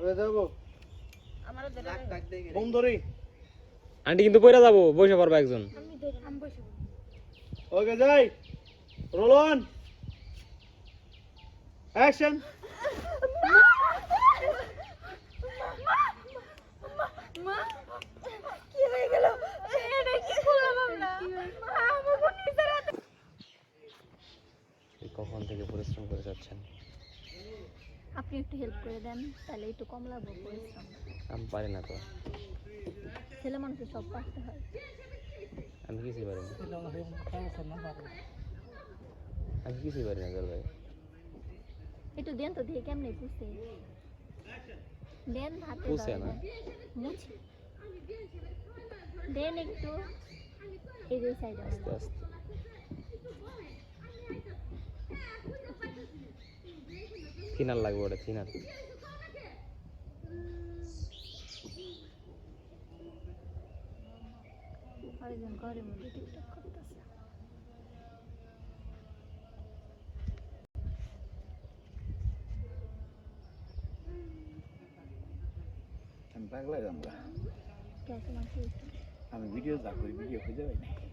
হয়ে যাব। আমার ধরি আন্টি কিন্তু পয়রা যাব বসে পারব একজন। ওকে যাই। Roll on action. মা কি হয়ে গেল? এটা কি করলাম আমরা? মা আমাকে নিচে রাখো কখন থেকে পরিশ্রম করে যাচ্ছেন? আপনি একটু হেল্প করে দেন তাহলে একটু কম লাগবে পরিশ্রম আমি পারি না তো। ছেলে মানুষের সব পারতে হয়। আমি কিছুই পারি না। আমি কিছুই পারি না ভাই। একটু দেন তো দিয়ে কেমনে পুষে। দেন হাতে পুষে দাও, না। দেন। মুছি। দেন একটু। এই যে সাইডে আস্তে আস্তে। থিনার লাগবে ওটা থিনার আরেকজন ঘরের মধ্যে টিকটক করতেছে আমি পাগলা আমরা আমি ভিডিও যা করি ভিডিও খুঁজে পাই না।